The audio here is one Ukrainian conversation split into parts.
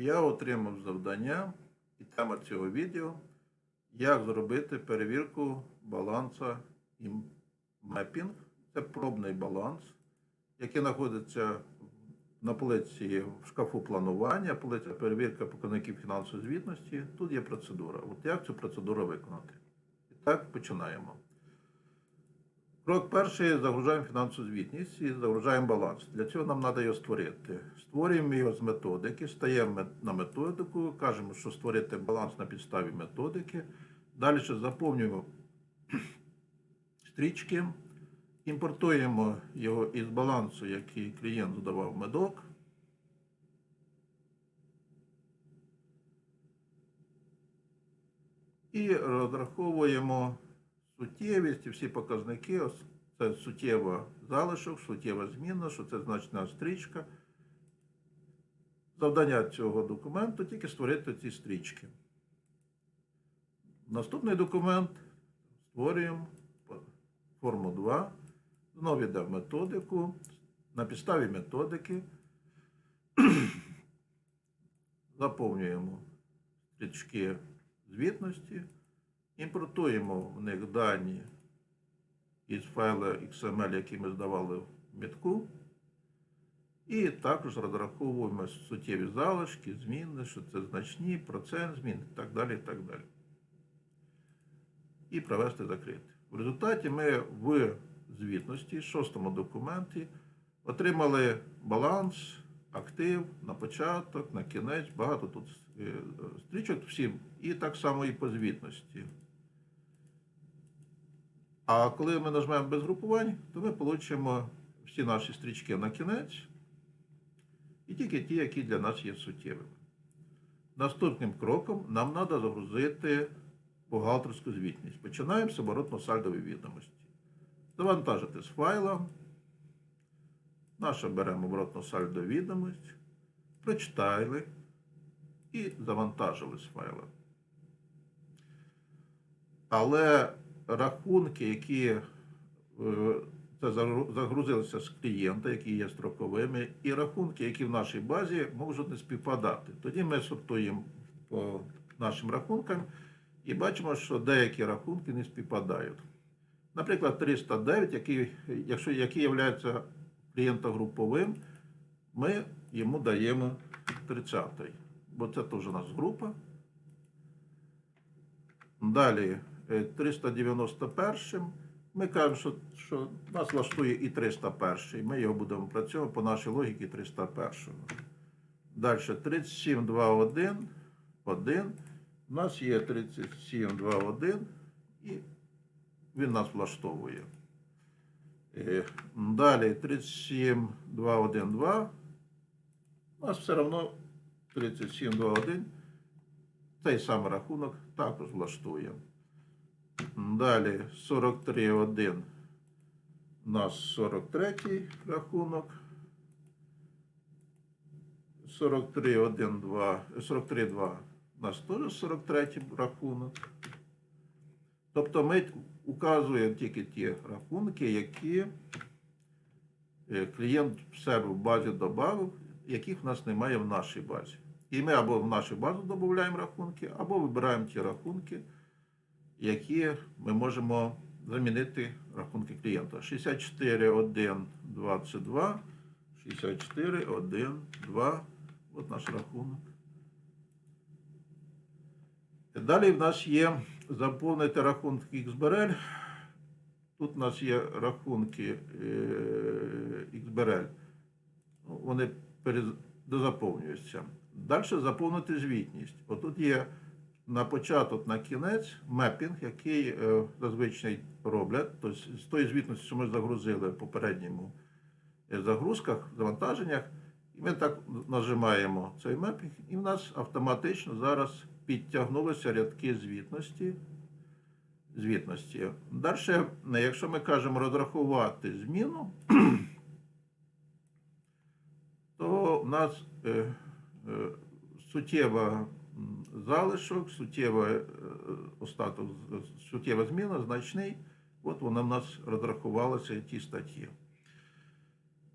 Я отримав завдання і тема цього відео як зробити перевірку баланса і мепінг. Це пробний баланс, який знаходиться на полиці в шкафу планування, полиця перевірка показників фінансової звітності. Тут є процедура. От як цю процедуру виконати? І так починаємо. Крок перший загружаємо фінансову звітність і загружаємо баланс. Для цього нам треба його створити. Створюємо його з методики, стаємо на методику, кажемо, що створити баланс на підставі методики. Далі заповнюємо стрічки, імпортуємо його із балансу, який клієнт задавав медок. І розраховуємо суттєвість і всі показники. Це суттєва залишок, суттєва зміна, що це значна стрічка. Завдання цього документу тільки створити ці стрічки. Наступний документ створюємо форму 2. Знову йде в методику. На підставі методики заповнюємо стрічки звітності, імпортуємо в них дані із файла XML, який ми здавали в мітку. І також розраховуємо суттєві залишки, зміни, що це значні, процент змін і так далі. І так далі. І провести закрити. В результаті ми в звітності, шостому документі, отримали баланс, актив на початок, на кінець, багато тут е, стрічок всім, і так само і по звітності. А коли ми нажмемо без групувань, то ми отримаємо всі наші стрічки на кінець і тільки ті, які для нас є суттєвими. Наступним кроком нам треба загрузити бухгалтерську звітність. Починаємо з оборотно-сальдової відомості. Завантажити з файла. Наше беремо оборотно-сальдову відомість, прочитали і завантажили з файла. Але рахунки, які е, це загрузилися з клієнта, які є строковими, і рахунки, які в нашій базі можуть не співпадати. Тоді ми сортуємо по нашим рахункам і бачимо, що деякі рахунки не співпадають. Наприклад, 309, який, якщо, який є клієнтогруповим, ми йому даємо 30-й, бо це теж у нас група. Далі 391 ми кажемо, що, що нас влаштує і 301. Ми його будемо працювати по нашій логіці 301. Далі 3721, 1. У нас є 3721 і він нас влаштовує. Е, Далі 37212. У нас все одно 3721. Цей самий рахунок також влаштує. Далі 43.1. У нас 43 рахунок. 43.1.2. 43.2. У нас теж 43 рахунок. Тобто ми указуємо тільки ті рахунки, які е, клієнт в себе в базі додав, яких в нас немає в нашій базі. І ми або в нашу базу додаємо рахунки, або вибираємо ті рахунки, які ми можемо замінити рахунки клієнта. 64.1.22, 64.1.2. От наш рахунок. Далі в нас є заповнити рахунки XBRL. Тут у нас є рахунки е, XBRL. Ну, Вони дозаповнюються. Далі заповнити звітність. Отут є на початок, на кінець мепінг, який е, зазвичай роблять. Тобто з тої звітності, що ми загрузили в попередньому е, загрузках, завантаженнях, і ми так нажимаємо цей мепінг, і в нас автоматично зараз підтягнулися рядки звітності. звітності. Далі, якщо ми кажемо розрахувати зміну, то в нас е, е, суттєва залишок, суттєва е, остаток, суттєва зміна, значний. От вона в нас розрахувалася ті статті.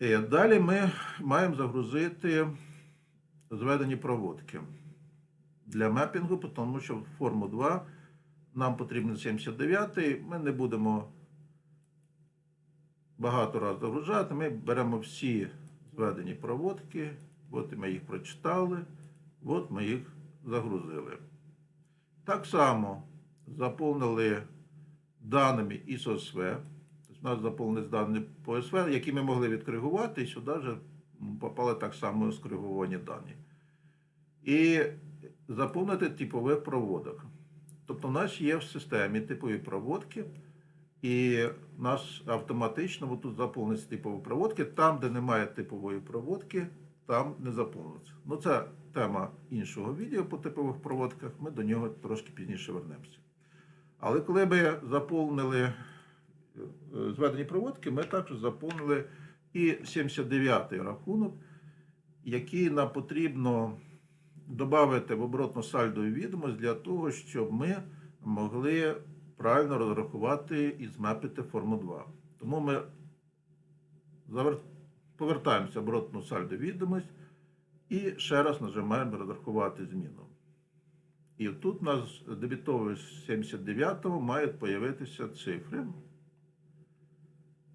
Е, Далі ми маємо загрузити зведені проводки для мепінгу, тому що форму 2 нам потрібен 79 Ми не будемо багато разів загружати. Ми беремо всі зведені проводки. От ми їх прочитали, от ми їх загрузили. Так само заповнили даними із ОСВ. Тобто у нас заповнені дані по ОСВ, які ми могли відкоригувати, і сюди вже попали так само скориговані дані. І заповнити типових проводок. Тобто, у нас є в системі типові проводки, і у нас автоматично тут заповнюються типові проводки. Там, де немає типової проводки, там не заповнюється. Ну, це тема іншого відео по типових проводках. Ми до нього трошки пізніше вернемося. Але коли ми заповнили е, зведені проводки, ми також заповнили і 79-й рахунок, який нам потрібно додати в оборотну сальдову відомість для того, щоб ми могли правильно розрахувати і змапити форму 2. Тому ми завер- повертаємося в оборотну сальдову відомість і ще раз нажимаємо розрахувати зміну. І тут у нас дебітовий 79-го мають появитися цифри.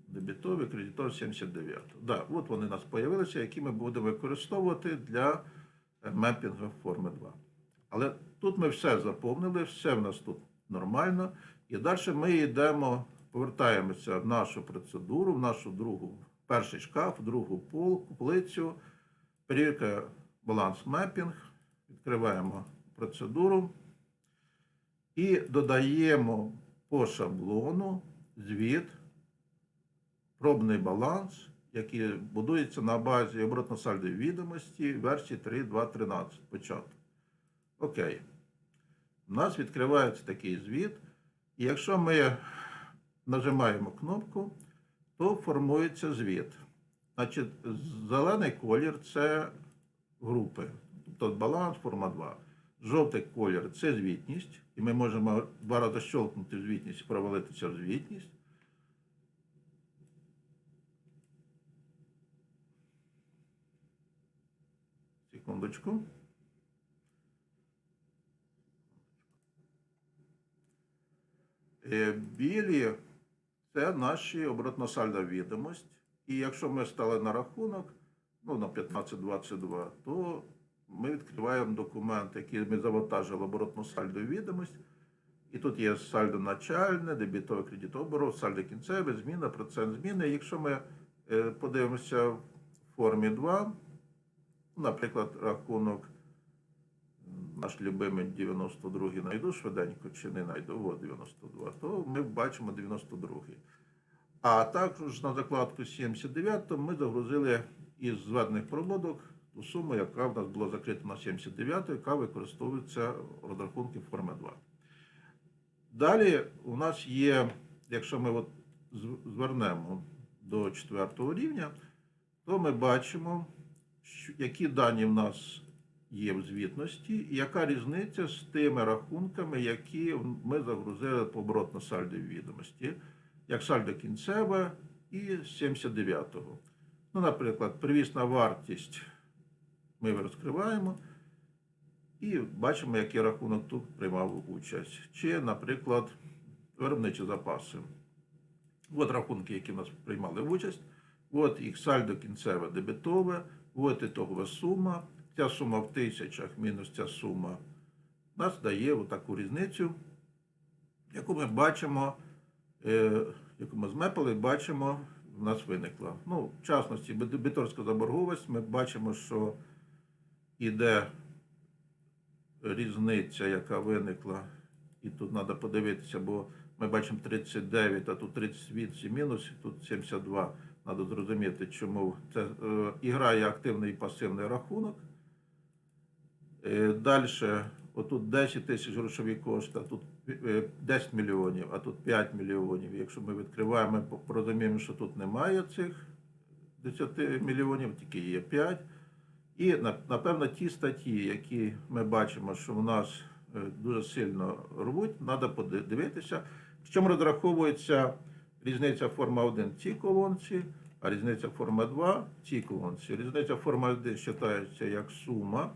Дебітовий, кредитовий 79. Да, от вони у нас появилися, які ми будемо використовувати для е, мепінгу форми 2. Але тут ми все заповнили, все в нас тут нормально. І далі ми йдемо, повертаємося в нашу процедуру, в нашу другу, перший шкаф, другу пол, полицю, перевірка баланс мепінг, відкриваємо процедуру і додаємо по шаблону звіт, пробний баланс, який будується на базі оборотно-сальдової відомості версії 3.2.13 початок. Окей. У нас відкривається такий звіт. І якщо ми нажимаємо кнопку, то формується звіт. Значить, зелений колір це групи, тобто баланс, форма 2. Жовтий колір це звітність, і ми можемо два рази щелкнути звітність і провалитися в звітність. Секундочку. Е, Білі це наші оборотно-сальна відомість. І якщо ми стали на рахунок, ну на 15.22, то ми відкриваємо документ, який ми завантажили оборотну сальдо відомість. І тут є сальдо начальне, дебітове кредитове оборот, сальдо кінцеве, зміна, процент зміни. Якщо ми е, подивимося в формі 2, наприклад, рахунок наш любимий 92 знайду швиденько чи не знайду, от 92, то ми бачимо 92-й. А також на закладку 79 ми загрузили із зведених проводок ту суму, яка в нас була закрита на 79, яка використовується в розрахунки форми 2. Далі у нас є, якщо ми от звернемо до четвертого рівня, то ми бачимо, які дані в нас є в звітності, і яка різниця з тими рахунками, які ми загрузили по оборотно сальдовій відомості, як сальдо кінцеве і 79-го. Ну, наприклад, привісна вартість ми розкриваємо і бачимо, який рахунок тут приймав участь. Чи, наприклад, виробничі запаси. От рахунки, які в нас приймали участь. От їх сальдо кінцеве дебетове, от ітогова сума. Ця сума в тисячах мінус ця сума нас дає таку різницю, яку ми бачимо, е, яку ми змепили, бачимо, в нас виникла. Ну, в частності, дебіторська заборгованість, ми бачимо, що іде різниця, яка виникла, і тут треба подивитися, бо ми бачимо 39, а тут 38 мінус, тут 72. Треба зрозуміти, чому це е, і грає активний і пасивний рахунок. Е, Далі, отут 10 тисяч грошові кошти, а тут е, 10 мільйонів, а тут 5 мільйонів. Якщо ми відкриваємо, ми порозуміємо, що тут немає цих 10 мільйонів, тільки є 5. І напевно ті статті, які ми бачимо, що у нас е, дуже сильно рвуть, треба подивитися, в чому розраховується різниця форма 1 в цій колонці, а різниця форма 2 в цій колонці. Різниця форма 1 вважається як сума,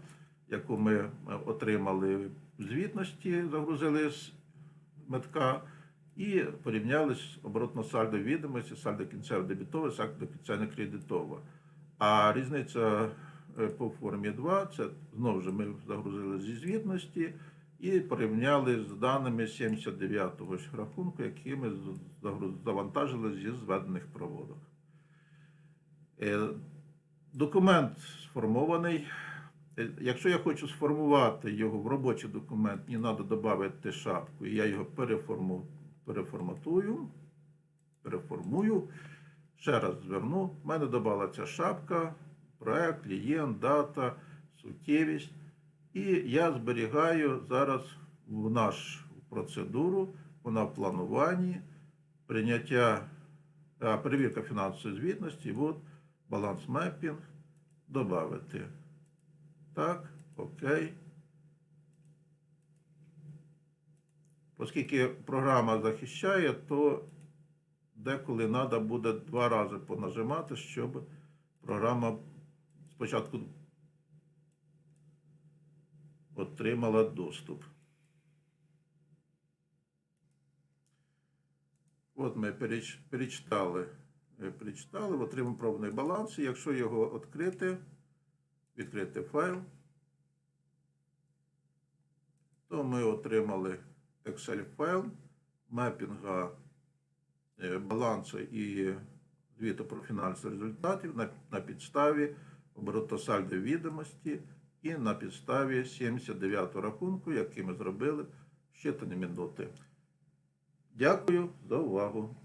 яку ми е, отримали звітності, загрузили з метка і порівняли з оборотно сальдо відомості, сальдо кінцево дебітове, сальдо кінцево кредитове. А різниця е, по формі 2 це знову ж ми загрузили зі звітності і порівняли з даними 79-го рахунку, які ми завантажили зі зведених проводок. Е, Документ сформований. Е, Якщо я хочу сформувати його в робочий документ, мені треба додати шапку, і я його переформу, переформатую, переформую. Ще раз зверну. В мене додала ця шапка, проект, клієнт, дата, суттєвість. І я зберігаю зараз в нашу процедуру, вона в плануванні, прийняття, перевірка фінансової звітності, от баланс мепінг, додати. Так, окей. Оскільки програма захищає, то деколи треба буде два рази понажимати, щоб програма спочатку отримала доступ. От ми переч- перечитали, перечитали, отримав пробний баланс. І якщо його відкрити, відкрити файл, то ми отримали Excel файл мепінга е, балансу і звіту про фінансові результатів на, на підставі оборотосальдої відомості і на підставі 79-го рахунку, який ми зробили щитані минути. Дякую за увагу.